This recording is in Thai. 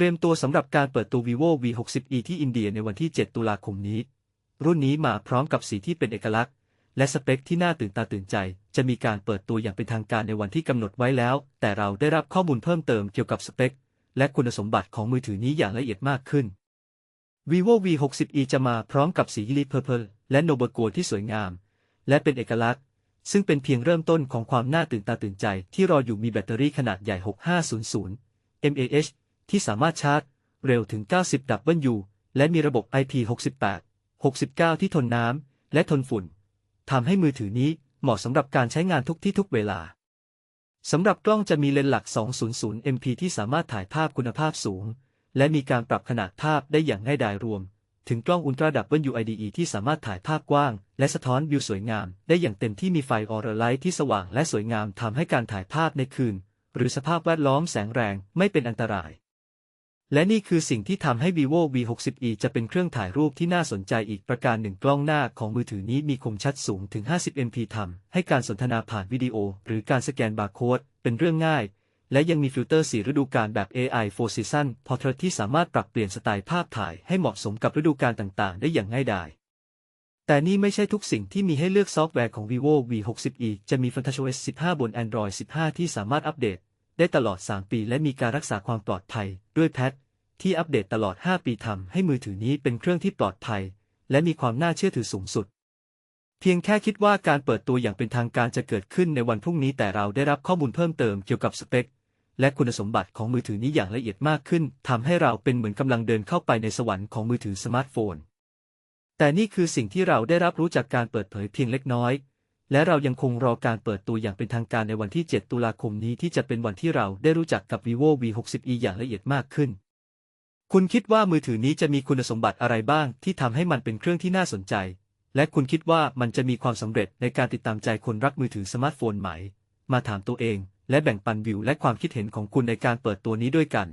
เตรียมตัวสำหรับการเปิดตัว vivo v 6 0 e ที่อินเดียในวันที่ 7 ตุลาคมนี้ รุ่นนี้มาพร้อมกับสีที่เป็นเอกลักษณ์ และสเปคที่น่าตื่นตาตื่นใจ จะมีการเปิดตัวอย่างเป็นทางการในวันที่กำหนดไว้แล้ว แต่เราได้รับข้อมูลเพิ่มเติมเกี่ยวกับสเปค และคุณสมบัติของมือถือนี้อย่างละเอียดมากขึ้น vivo v 6 0 e จะมาพร้อมกับสี l i purple และโนเบอร์โกที่สวยงาม และเป็นเอกลักษณ์ ซึ่งเป็นเพียงเริ่มต้นของความน่าตื่นตาตื่นใจ ที่รออยู่มีแบตเตอรี่ขนาดใหญ่ 6500 mAh ที่สามารถชาร์จเร็วถึง 90 W และมีระบบ IP68 69 ที่ทนน้ำและทนฝุ่นทำให้มือถือนี้เหมาะสำหรับการใช้งานทุกที่ทุกเวลาสำหรับกล้องจะมีเลนส์หลัก 200 MP ที่สามารถถ่ายภาพคุณภาพสูง และมีการปรับขนาดภาพได้อย่างง่ายดายรวม ถึงกล้องอุลตราดับเบิล UIDE ที่สามารถถ่ายภาพกว้าง และสะท้อนวิวสวยงาม ได้อย่างเต็มที่มีไฟออร์ไลท์ที่สว่างและสวยงามทำให้การถ่ายภาพในคืน หรือสภาพแวดล้อมแสงแรงไม่เป็นอันตราย และนี่คือสิ่งที่ทำให้ vivo v 6 0 e จะเป็นเครื่องถ่ายรูปที่น่าสนใจอีกประการหนึ่งกล้องหน้าของมือถือนี้มีคมชัดสูงถึง 50 MP ทำให้การสนทนาผ่านวิดีโอ หรือการสแกนบาร์โค้ดเป็นเรื่องง่าย และยังมีฟิลเตอร์สีฤดูกาลแบบ AI 4 Season Portrait ที่สามารถปรับเปลี่ยนสไตล์ภาพถ่ายให้เหมาะสมกับฤดูกาลต่างๆ ได้อย่างง่ายดายแต่นี่ไม่ใช่ทุกสิ่งที่มีให้เลือกซอฟต์แวร์ของ vivo v 6 0 e จะมี FunTouchOS 15 บน Android 15 ที่สามารถอัปเดต ได้ตลอด 3 ปีและมีการรักษาความปลอดภัย ด้วยแพทที่อัปเดตตลอด 5 ปีทำให้มือถือนี้เป็นเครื่องที่ปลอดภัย และมีความน่าเชื่อถือสูงสุด เพียงแค่คิดว่าการเปิดตัวอย่างเป็นทางการจะเกิดขึ้นในวันพรุ่งนี้แต่เราได้รับข้อมูลเพิ่มเติมเกี่ยวกับสเปค และคุณสมบัติของมือถือนี้อย่างละเอียดมากขึ้นทำให้เราเป็นเหมือนกำลังเดินเข้าไปในสวรรค์ของมือถือสมาร์ทโฟน แต่นี่คือสิ่งที่เราได้รับรู้จากการเปิดเผยเพียงเล็กน้อย และเรายังคงรอการเปิดตัวอย่างเป็นทางการในวันที่ 7 ตุลาคมนี้ที่จะเป็นวันที่เราได้รู้จักกับ vivo v 6 0 e อย่างละเอียดมากขึ้น คุณคิดว่ามือถือนี้จะมีคุณสมบัติอะไรบ้างที่ทำให้มันเป็นเครื่องที่น่าสนใจ และคุณคิดว่ามันจะมีความสำเร็จในการติดตามใจคนรักมือถือสมาร์ทโฟนไหม มาถามตัวเอง และแบ่งปันวิวและความคิดเห็นของคุณในการเปิดตัวนี้ด้วยกัน